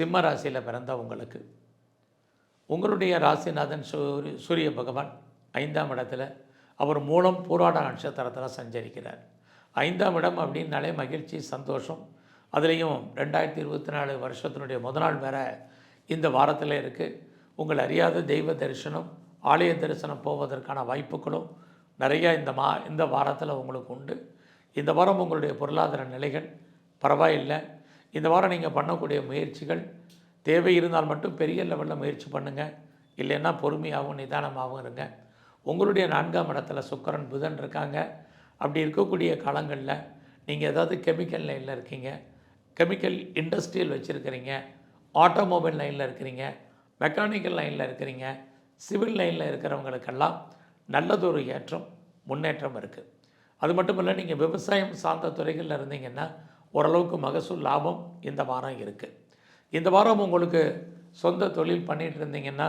சிம்ம ராசியில் பிறந்த உங்களுக்கு. உங்களுடைய ராசிநாதன் சூரிய சூரிய பகவான் ஐந்தாம் இடத்துல அவர் மூலம் போராட நட்சத்திரத்தில் சஞ்சரிக்கிறார். ஐந்தாம் இடம் அப்படின்னாலே மகிழ்ச்சி சந்தோஷம். அதுலேயும் ரெண்டாயிரத்தி இருபத்தி நாலு வருஷத்தினுடைய முத நாள் வேற இந்த வாரத்தில் இருக்குது உங்கள் அறியாத தெய்வ தரிசனம் ஆலய தரிசனம் போவதற்கான வாய்ப்புகளும் நிறையா இந்த மா இந்த வாரத்தில் உங்களுக்கு உண்டு. இந்த வாரம் உங்களுடைய பொருளாதார நிலைகள் பரவாயில்லை. இந்த வாரம் நீங்கள் பண்ணக்கூடிய முயற்சிகள் தேவை இருந்தால் மட்டும் பெரிய லெவலில் முயற்சி பண்ணுங்கள் இல்லைன்னா பொறுமையாகவும் நிதானமாகவும் இருங்க. உங்களுடைய நான்காம் இடத்துல சுக்கரன் புதன் இருக்காங்க. அப்படி இருக்கக்கூடிய காலங்களில் நீங்கள் ஏதாவது கெமிக்கல் லைனில் இருக்கீங்க. Chemical industrial வச்சுருக்கிறீங்க. ஆட்டோமொபைல் லைனில் இருக்கிறீங்க மெக்கானிக்கல் லைனில் இருக்கிறீங்க சிவில் லைனில் இருக்கிறவங்களுக்கெல்லாம் நல்லதொரு ஏற்றம் முன்னேற்றம் இருக்குது அது மட்டும் இல்லை நீங்கள் விவசாயம் சார்ந்த துறைகளில் இருந்தீங்கன்னா ஓரளவுக்கு மகசூல் லாபம் இந்த வாரம் இருக்குது இந்த வாரம் உங்களுக்கு சொந்த தொழில் பண்ணிகிட்டு இருந்தீங்கன்னா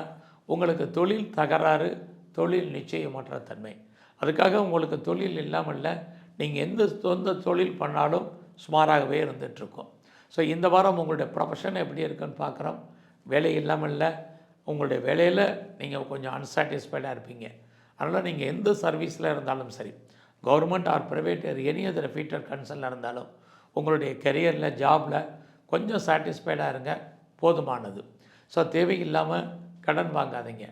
உங்களுக்கு தொழில் தகராறு தொழில் நிச்சயமற்ற தன்மை. அதுக்காக உங்களுக்கு தொழில் இல்லாமல் இல்லை நீங்கள் எந்த சொந்த தொழில் பண்ணாலும் சுமாராகவே இருந்துகிட்ருக்கோம் ஸோ இந்த வாரம் உங்களுடைய ப்ரொஃபஷன் எப்படி இருக்குன்னு பார்க்குறோம் வேலை இல்லாமல் இல்லை உங்களுடைய வேலையில் நீங்கள் கொஞ்சம் அன்சாட்டிஸ்ஃபைடாக இருப்பீங்க. அதனால் நீங்கள் எந்த சர்வீஸில் இருந்தாலும் சரி government or private any other feeder கன்சர்னில் இருந்தாலும் உங்களுடைய கெரியரில் ஜாபில் கொஞ்சம் சாட்டிஸ்ஃபைடாக இருங்க. போதுமானது. ஸோ தேவையில்லாமல் கடன் வாங்காதீங்க.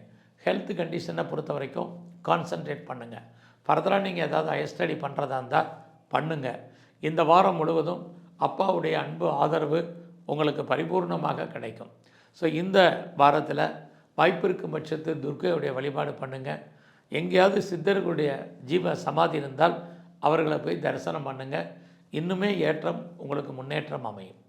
ஹெல்த் கண்டிஷனை பொறுத்த வரைக்கும் கான்சன்ட்ரேட் பண்ணுங்கள் ஃபர்தராக நீங்கள் ஏதாவது ஹையர் ஸ்டடி பண்ணுறதா இருந்தால் பண்ணுங்கள் இந்த வாரம் முழுவதும் அப்பாவுடைய அன்பு ஆதரவு உங்களுக்கு பரிபூர்ணமாக கிடைக்கும். ஸோ இந்த வாரத்தில் வாய்ப்பு இருக்கும் பட்சத்தில் துர்க்கையுடைய வழிபாடு பண்ணுங்கள் எங்கேயாவது சித்தர்களுடைய ஜீவ சமாதி இருந்தால் அவர்களை போய் தரிசனம் பண்ணுங்கள் இன்னுமே ஏற்றம் உங்களுக்கு முன்னேற்றம் அமையும்.